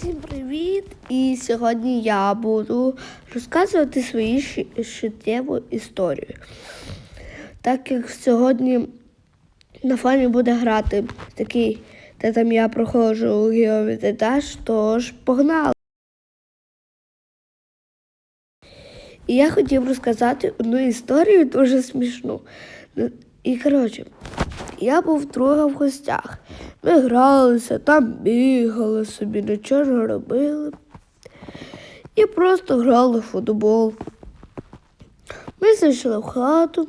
Всім привіт! І сьогодні я буду розказувати свою життєву історію. Так як сьогодні на фоні буде грати такий, де там я проходжу геометраж, тож погнали! І я хотів розказати одну історію дуже смішну. І коротше, я був друга в гостях. Ми гралися, там бігали собі, нічого робили. І просто грали в футбол. Ми зайшли в хату,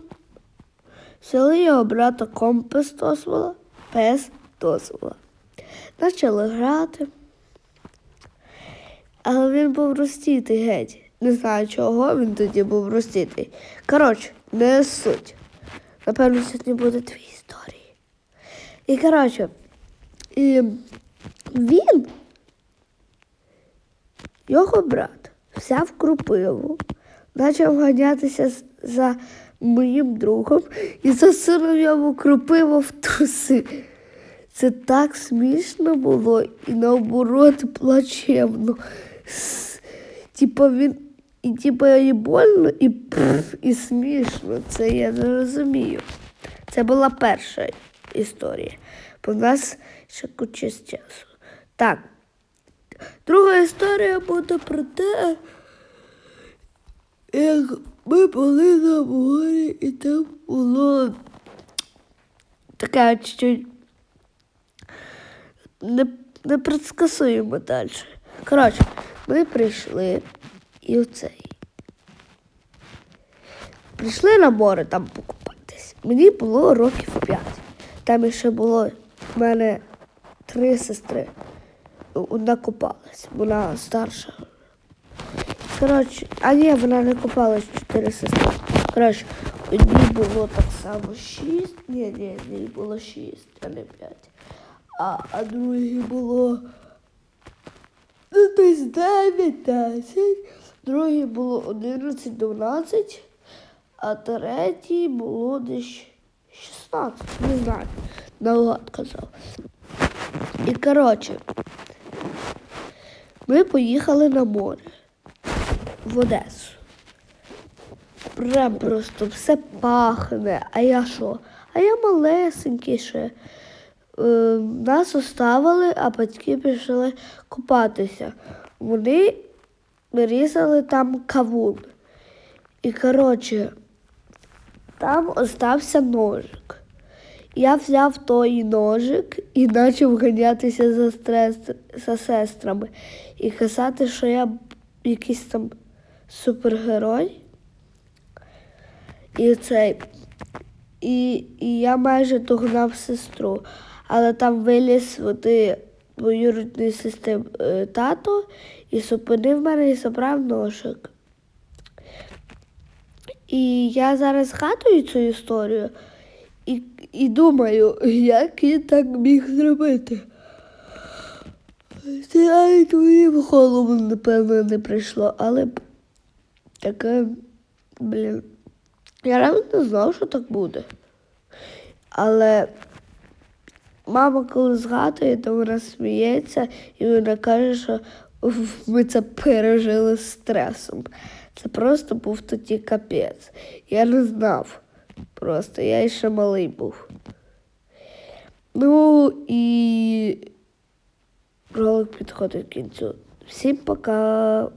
взяли його брата компас дозвола, пес дозвола. Почали грати. Але він був розтітий геть. Не знаю, чого він тоді був розтітий. Коротше, не суть. Напевно, сьогодні буде дві історії. І коротше, і він, його брат, взяв крупиву, почав ганятися за моїм другом і засунув йому крупиву в труси. Це так смішно було і наоборот плачевно. Типа він і типа і больно, і пф, і смішно. Це я не розумію. Це була перша історія. Бо в нас ще куча часу. Так. Друга історія буде про те, як ми були на морі, і там було таке чуть-чуть не, не предсказуємо далі. Коротше, ми прийшли і оцей. Прийшли на море там покупатись. Мені було років п'ять. Там ще було в мене три сестри. Одна купалась, вона старша. Коротше, а ні, вона не купалась чотири сестри. Коротше, одній було так само шість. Ні, ні, ні, було шість, а не п'ять. А, а другій було ну, десь 9, 10. Другій було 11, 12, а третій було десь 16. Не знаю. Наугад казав. І коротше, ми поїхали на море в Одесу. Прям просто все пахне. А я що? А я малесенький ще. Е, нас оставили, а батьки пішли купатися. Вони різали там кавун. І, коротше, там остався ножик. Я взяв той ножик і почав ганятися за, стрес, за сестрами і казати, що я якийсь там супергерой. І цей. І, і я майже догнав сестру. Але там виліз води двоюрідної сестри е, тато і зупинив мене і забрав ножик. І я зараз згадую цю історію і, думаю, як він так міг зробити. Це навіть мені в голову, напевно, не прийшло, але таке, блін. Я реально не знав, що так буде. Але мама, коли згадує, то вона сміється і вона каже, що ми це пережили з стресом. Це просто був тоді капець. Я не знав. Просто я ще малий був. Ну і ролик підходить к кінцю. Всім пока.